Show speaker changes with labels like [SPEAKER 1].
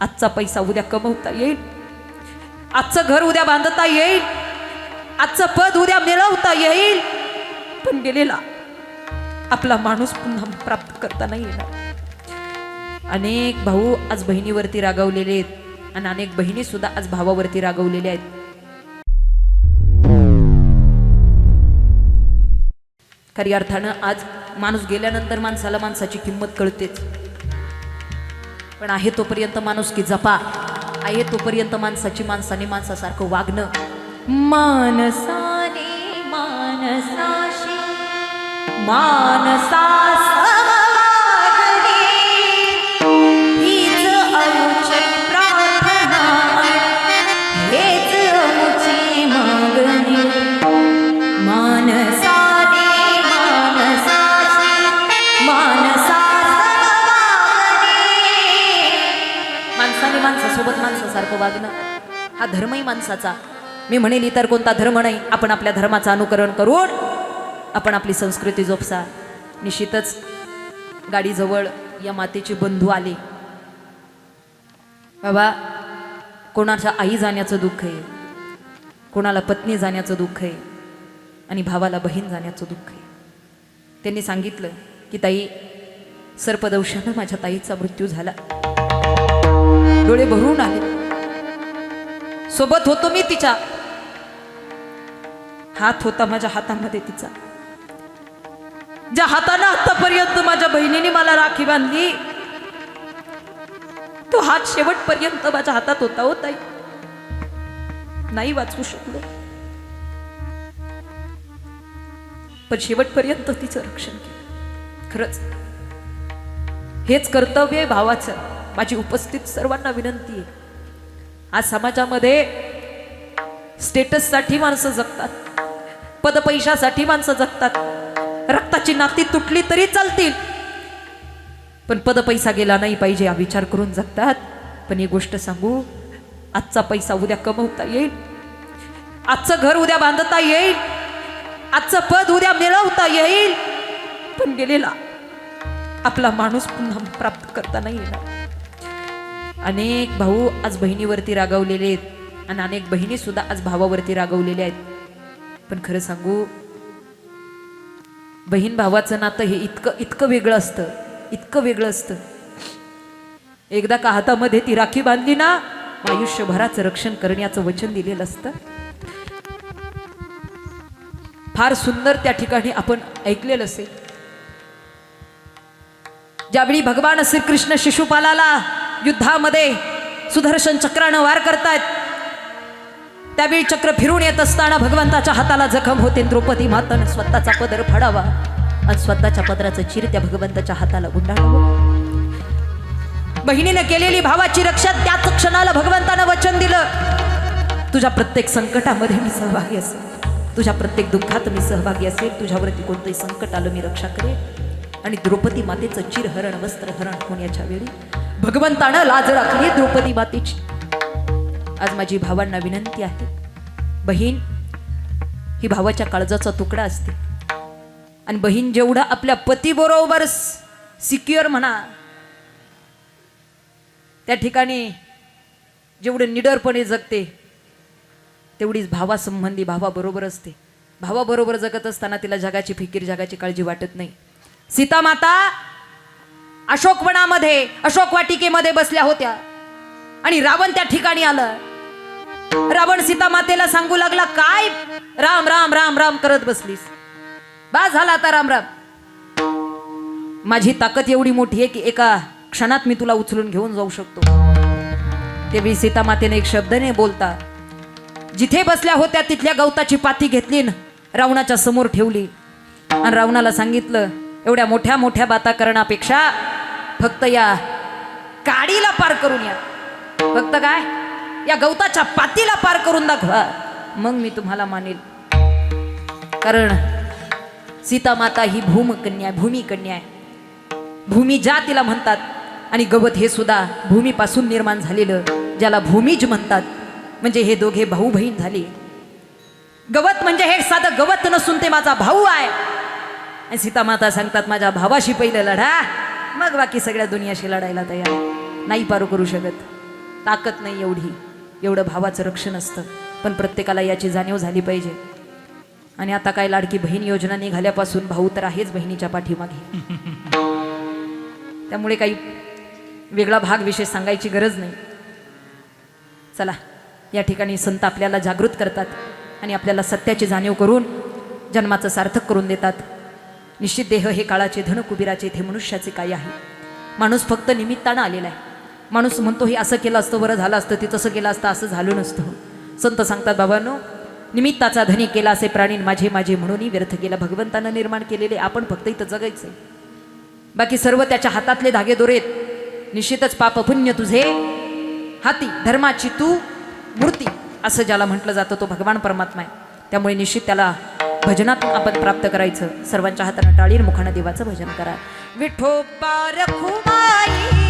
[SPEAKER 1] आजचा पैसा उद्या कमवता येईल. आजचं घर उद्या बांधता येईल. आजचं पद उद्या मिळवता येईल. पण गेलेला आपला माणूस पुन्हा प्राप्त करता नाही येणार. अनेक भाऊ आज बहिणीवरती रागावलेले आहेत आणि अनेक बहिणी सुद्धा आज भावावरती रागवलेल्या आहेत. खरी अर्थानं आज माणूस गेल्यानंतर माणसाला माणसाची किंमत कळतेच. पण आहे तोपर्यंत माणूस की जपा. आहे तोपर्यंत माणसाची माणसाने माणसासारखं वागणं. मानसाने मानसाशी माणसा माणसाने माणसासोबत माणसासारखं वागणं. हा धर्मही माणसाचा. मी म्हणेल इतर कोणता धर्म नाही. आपण आपल्या धर्माचं अनुकरण करून आपण आपली संस्कृती जोपसा. निश्चितच गाडीजवळ या मातेचे बंधू आले. बाबा कोणाच्या आई जाण्याचं दुःख आहे? कोणाला पत्नी जाण्याचं दुःख आहे? आणि भावाला बहीण जाण्याचं दुःख आहे? त्यांनी सांगितलं की ताई सर्पदंशानं माझ्या ताईचा मृत्यू झाला. डोळे भरून आले. सोबत होतो मी तिच्या. हात होता माझ्या हातामध्ये तिचा. ज्या हातानं आतापर्यंत माझ्या बहिणीने मला राखी बांधली तो हात शेवटपर्यंत माझ्या हातात होता होता नाही वाचवू शकलो. पण शेवटपर्यंत तिचं रक्षण केलं. खरंच हेच कर्तव्य आहे भावाचं. माझी उपस्थित सर्वांना विनंती आहे. आज समाजामध्ये स्टेटससाठी माणसं जगतात पदपैशासाठी माणसं जगतात. रक्ताची नाती तुटली तरी चालतील. पण पदपैसा गेला नाही पाहिजे हा विचार करून जगतात. पण ही गोष्ट सांगू आजचा पैसा उद्या कमवता येईल. आजचं घर उद्या बांधता येईल. आजचं पद उद्या मिळवता येईल. पण गेलेला आपला माणूस पुन्हा प्राप्त करता नाही येणार. अनेक भाऊ आज बहिणीवरती रागावलेले आहेत. आणि अनेक बहिणी सुद्धा आज भावावरती रागवलेल्या आहेत. पण खरं सांगू बहीण भावाचं नातं हे इतकं इतकं वेगळं असतं. इतकं वेगळं असतं. एकदा का हातामध्ये ती राखी बांधली ना आयुष्यभराचं रक्षण करण्याचं वचन दिलेलं असतं. फार सुंदर त्या ठिकाणी आपण ऐकलेलं असेल. ज्यावेळी भगवान श्रीकृष्ण शिशुपालाला युद्धामध्ये सुदर्शन चक्रानं वार करतायत. त्यावेळी चक्र फिरून येत असताना भगवंताच्या हाताला जखम होते. द्रौपदी मातानं स्वतःचा पदर फाडावा आणि स्वतःच्या पदराचं चिर त्या भगवंताच्या हाताला गुंडाळावं. बहिणीने केलेली भावाची रक्षा त्याच क्षणाला भगवंतानं वचन दिलं. तुझ्या प्रत्येक संकटामध्ये मी सहभागी असेल तुझ्या प्रत्येक दुःखात मी सहभागी असेल तुझ्यावरती कोणतंही संकट आलं मी रक्षा करेन. आणि द्रौपदी मातेचं चिरहरण वस्त्रहरण होण्याच्या वेळी भगवंतानं लाज राखली द्रौपदी मातेची. आज माझी भावांना विनंती आहे बहीण ही भावाच्या काळजाचा तुकडा असते. आणि बहीण जेवढा आपल्या पतीबरोबर सिक्युअर म्हणा त्या ठिकाणी जेवढे निडरपणे जगते तेवढीच भावासंबंधी भावाबरोबर असते. भावाबरोबर जगत असताना तिला जगाची फिकीर जगाची काळजी वाटत नाही. सीतामाता अशोकवनामध्ये अशोक वाटिकेमध्ये बसल्या होत्या. आणि रावण त्या ठिकाणी आलं. रावण सीतामातेला सांगू लागला काय? राम राम राम राम करत बसलीस. बा झाला आता राम राम. माझी ताकद एवढी मोठी आहे की एका क्षणात मी तुला उचलून घेऊन जाऊ शकतो. तेवेळी सीतामातेने एक शब्द नाही बोलता जिथे बसल्या होत्या तिथल्या गवताची पाती घेतली रावणाच्या समोर ठेवली. आणि रावणाला सांगितलं एवढ्या मोठ्या मोठ्या बाता करण्यापेक्षा फक्त या काडीला पार करून या. फक्त काय? या गवताच्या पातीला पार करून दाखवा. मग मी तुम्हाला मानेल. कारण सीतामाता ही भूमकन्या आहे, भूमिकन्या आहे. भूमी ज्या तिला म्हणतात आणि गवत हे सुद्धा भूमीपासून निर्माण झालेलं ज्याला भूमीज म्हणतात. म्हणजे हे दोघे भाऊ बहीण झाले. गवत म्हणजे हे साधं गवत नसून ते माझा भाऊ आहे. आणि सीतामाता सांगतात माझ्या भावाशी पहिलं लढा. मग बाकी सगळ्या दुनियाशी लढायला तयार. नाही पारू करू शकत. ताकद नाही एवढी. एवढं भावाचं रक्षण असतं. पण प्रत्येकाला याची जाणीव झाली पाहिजे. आणि आता काय लाडकी बहीण योजना निघाल्यापासून भाऊ तर आहेच बहिणीच्या पाठीमागे. त्यामुळे काही वेगळा भाग विशेष सांगायची गरज नाही. चला या ठिकाणी संत आपल्याला जागृत करतात आणि आपल्याला सत्याची जाणीव करून जन्माचं सार्थक करून देतात. निश्चित देह हे काळाचे धन कुबीराचे इथे मनुष्याचे काय आहे. माणूस फक्त निमित्तानं आलेला आहे. माणूस म्हणतो हे असं केलं असतं बरं झालं असतं ते तसं केलं असतं असं झालं नसतं. संत सांगतात बाबांनो निमित्ताचा धनी केला असे प्राणी माझे माझे म्हणूनही व्यर्थ केला. भगवंतानं निर्माण केलेले आपण फक्त इथं जगायचं बाकी सर्व त्याच्या हातातले धागे दोरेत. निश्चितच पाप पुण्य तुझे हाती धर्माची तू मूर्ती. असं ज्याला म्हटलं जातं तो भगवान परमात्मा आहे. त्यामुळे निश्चित त्याला भजनातून आपण प्राप्त करायचं. सर्वांच्या हाताने टाळीर मुखानं देवाचं भजन करा. विठोबा रखुमाई.
[SPEAKER 2] विठो